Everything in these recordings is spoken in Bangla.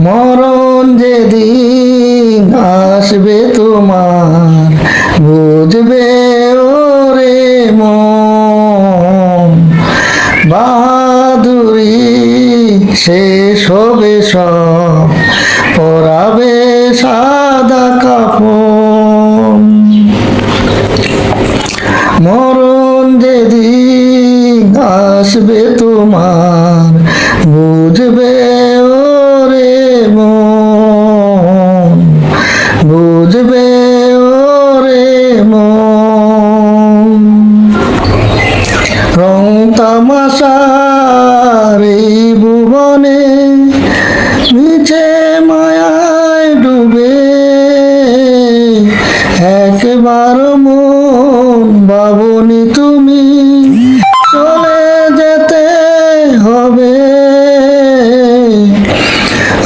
মরণ যেদিন আসবে তোমার, বুঝবে ওরে মন। শেষ হবে সব, পরাবে সাদা কাপড় মরণ যেদিন আসবে তোমার, বুঝবে রং তামাশার এই ভুবনে মিছে মায়ায় ডুবে একবার মন বাবনি তুমি, চলে যেতে হবে।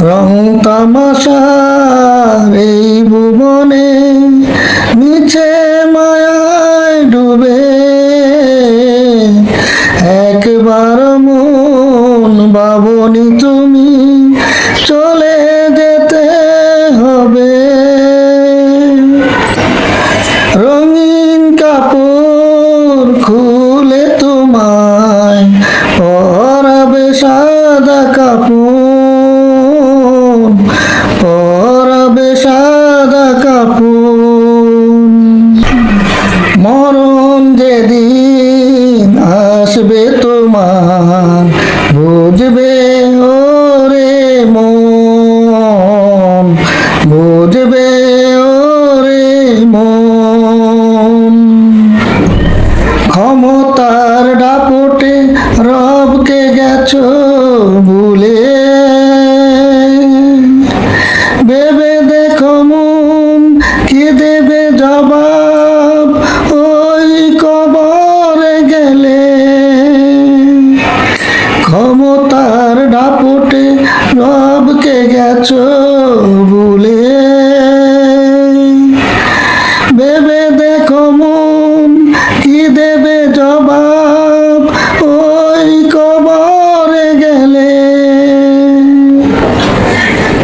রং তামাশার এই ভুবনে মন বাবনি তুমি চলে যেতে হবে। রঙিন কাপড় খুলে তোমায় পরাবে সাদা কাপড়, পরাবে সাদা কাপড়। মরণ যেদিন আসবে বুঝবে ও রে মন বুঝবে ও রে মন। ক্ষমতার ডাপটে রবকে গেছো ভুলে ক্ষমতার ডাপটে রবকে গেছো ভুলে। ভেবে দেখো মন, কি দেবে জবাব? ওই কবরে গেলে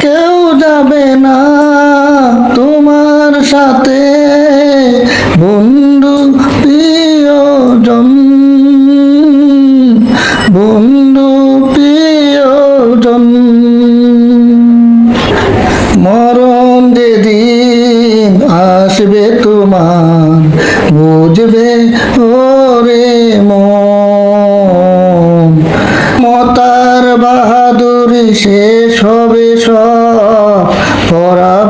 কেউ যাবে না তোমার সাথে। বন্ধু বুঝবে ওরে মতার বাহাদুরি শেষ হবে সব। পরাবে